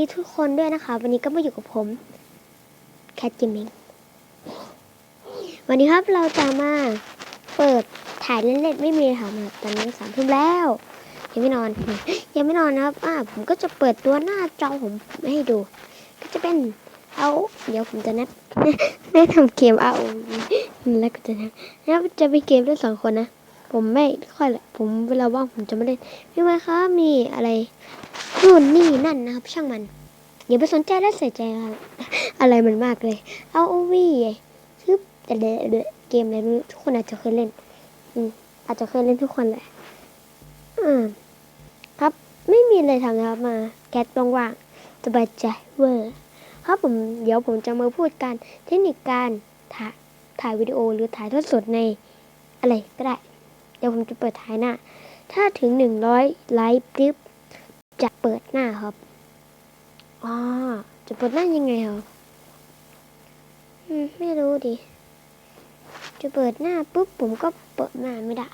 ดีทุกคนด้วยนะคะ วันนี้ก็มาอยู่กับผมแคท g ิม i ิงวันนี้ครับเราจะมาเปิดถ่ายเล่นๆไม่มีค่ะมาตอนนี้สามทุ่มแล้ว ยังไม่นอน ยังไม่นอนนะครับอ่าผมก็จะเปิดตัวหน้าจอผมให้ดู ก็จะเป็นเอาเดี๋ยวผมจะนัดได้ทำเกมเอาแล้วก็จะนะแล้วจะเป็นเกมด้วยสองคนนะผมไม่ค่อยแหละผมเวลาว่างผมจะไม่เล่นพี่มคะมีอะไร นู่นนี่นั่นนะครับ ช่างมันอย่าไปสนใจและใส่ใจอะไรมันมากเลย เอาโอวีคือแต่เดเดเกมอะไรไม่ทุกคนอาจจะเคยเล่น อืมอาจจะเคยเล่นทุกคนแหละอ่าครับไม่มีอะไรทำนะครับมาแก๊สว่างๆสบายใจเวอร์ครับผมเดี๋ยวผมจะมาพูดการเทคนิคการถ่ายถ่ายวิดีโอหรือถ่ายทอดสดในอะไรก็ได้ เดี๋ยวผมจะเปิดถ่ายหน้า ถ้าถึงหนึ่งร้อยไลค์ปุ๊บ จะเปิดหน้าครับอ๋อจะเปิดหน้ายังไงเหรออืมไม่รู้ดิ จะเปิดหน้าปุ๊บผมก็เปิดหน้าไม่ได้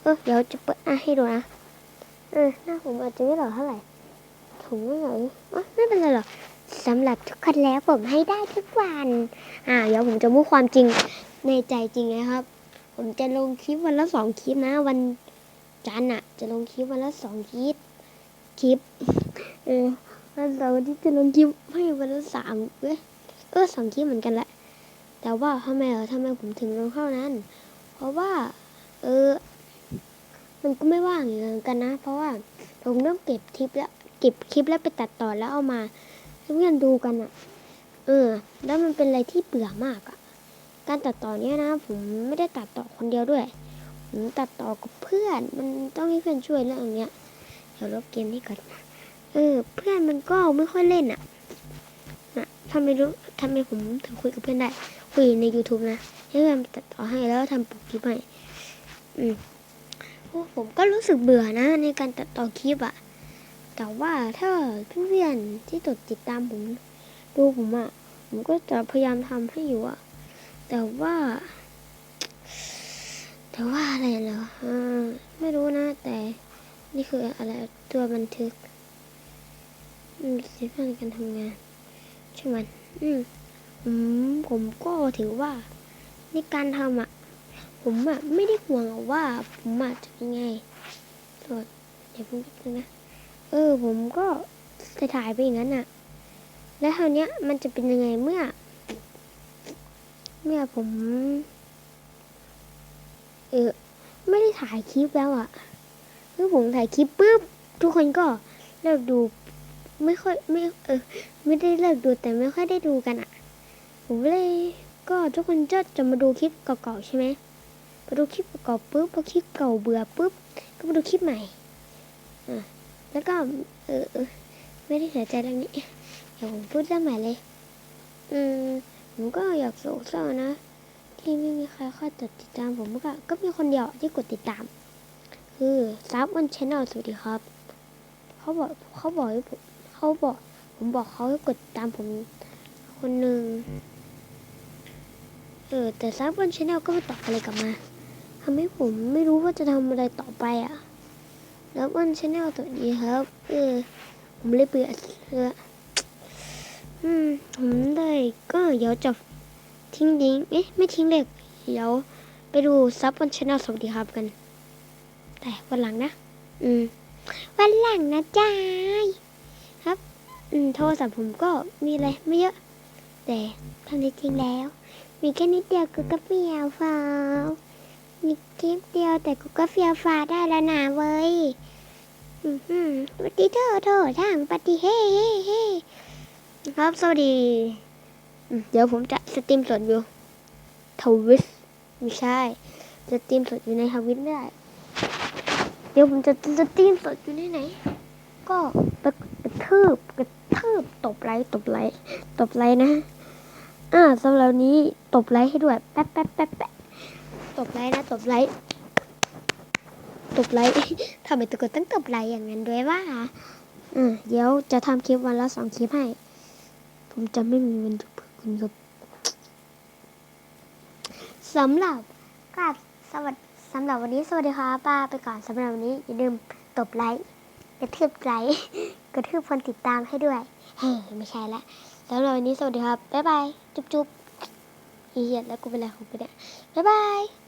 เออเดี๋ยวจะเปิดหน้าให้ดูนะ เออหน้าผมอาจจะไม่หล่อเท่าไหร่ผมไม่หล่ออะไม่เป็นไรหรอกสำหรับทุกคนแล้วผมให้ได้ทุกวัน อ่า เดี๋ยวผมจะพูดความจริงในใจจริงนะครับ ผมจะลงคลิปวันละสองคลิปนะ วันจันทร์อะจะลงคลิปวันละสองคลิป คลิป เออวันเสาร์ที่จะลงคลิปให้วันละสามเว้ยเออสองคลิปเหมือนกันแหละ แต่ว่าทำไมเออทำไมผมถึงลงเข้านั้น เพราะว่า เออ มันก็ไม่ว่างอย่างนั้นกันนะ เพราะว่าผมต้องเก็บคลิปแล้ว เก็บคลิปแล้วไปตัดต่อแล้วเอามาให้เพื่อนดูกันอะ เออ แล้วมันเป็นอะไรที่เบื่อมากอะ การตัดต่อเนี้ยนะ ผมไม่ได้ตัดต่อคนเดียวด้วย ผมตัดต่อกับเพื่อน มันต้องให้เพื่อนช่วยเรื่องอย่างเงี้ย เดี๋ยวลบเกมนี้ก่อนเออ เพื่อนมันก็ไม่ค่อยเล่นอะนะทำไมรู้ทำไมผมถึงคุยกับเพื่อนได้ คุยใน YouTube นะให้เพื่อนตัดต่อให้แล้วทำปกคลิปให้อืมโอ้ผมก็รู้สึกเบื่อนะ ในการตัดต่อคลิปอะแต่ว่าถ้าเพื่อนๆที่ตดติดตามผมดูผมอะผมก็จะพยายามทำให้อยู่อะแต่ว่า แต่ว่าอะไรเหรออ่าไม่รู้นะ แต่นี่ คืออะไรตัวบันทึกอืมสิเพื่อนการทำงานใช่ไหมอืมผมผมก็ถือว่าในการทำอะ ผมอะไม่ได้ห่วงว่าผมอะจะยังไงโทษเดี๋ยวเพิ่งแป๊บนึงนะเออ ผมก็จะถ่ายไปอย่างนั้นอะ แล้วคราวเนี้ยมันจะเป็นยังไงเมื่อ เมื่อผม เออไม่ได้ถ่ายคลิปแล้วอะ่ะ เมื่อผมถ่ายคลิปปุ๊บทุกคนก็เลิกดูไม่ค่อยไม่เออไม่ได้เลิกดูแต่ไม่ค่อยได้ดูกันอะ่ะ ผมเลยก็ทุกคนจะจะมาดูคลิปเก่าๆใช่ไหมมาดูคลิปเก่าปุ๊บพอคลิปเก่าเบื่อปุ๊บก็มาดูคลิปใหม่อะแล้วก็เออเออไม่ได้เสียใจเรื่องนี้เดี๋ยวผมพูดเรื่องใหม่เลย อืมผมก็อยากโศกเศร้านะ ที่ไม่มีใครค่อยติดตามผมก็ก็มีคนเดียวที่กดติดตาม คือซับวันชแนลสวัสดีครับ เขาบอกเขาบอกให้ผมเขาบอก ผมบอกเขาให้กดตามผมคนหนึ่งเออแต่ซับวันชแนลก็ไม่ตอบอะไรกลับมาทำให้ผมไม่รู้ว่าจะทำอะไรต่อไปอะ แล้ววันชแนลสวัสดีครับ เออ ผมเลยเบื่อเอออืมผมเลยก็เดี๋ยวจะทิ้งลิงเอ๊ะไม่ทิ้งเลยเดี๋ยวไปดูซับบนช anel สวัสดีครับกัน แต่วันหลังนะ อืม วันหลังนะจ้ายครับ อืม โทรศัพท์ผมก็มีอะไรไม่เยอะ แต่ทำได้จริงแล้ว มีแค่นิดเดียวกูก็เฟียวฟ้าวมีคลิปเดียวแต่กูก็เฟียวฟ้าได้แล้วนะเว้ย อืมอืมปฏิโทษโทษทางปฏิเฮ้เฮ้เฮ้ครับ สวัสดี เดี๋ยวผมจะสตรีมสดอยู่ทวิสไม่ใช่สตรีมสดอยู่ในทวิตไม่ได้ เดี๋ยวผมจะสตรีมสดอยู่ที่ไหน ก็กระกระทืบกระทืบตบไลค์ตบไลค์ตบไลค์นะ อ่าสำหรับนี้ตบไลค์ให้ด้วย แป๊บแป๊บแป๊บแป๊บตบไลค์นะตบไลค์ตบไลค์ทำไมตุกคนต้องตบไลค์อย่างนั้นด้วยว่าอ่าเดี๋ยวจะทำคลิปวันละสองคลิปให้ ผมจะไม่มีเงินทุกคุณครับสำหรับกับสวัสด สำหรับวันนี้สวัสดีค่ะป้าไปก่อนสำหรับวันนี้อย่าลืมตบไลค์กระทืบไลค์กระทืบคนติดตามให้ด้วยเฮ้ไม่ใช่ละแล้วเราวันนี้สวัสดีครับบ๊ายบายจุ๊บจุ๊บอีเหี้ยแล้วกูเป็นอะไรของกูเนี่ยบ๊ายบาย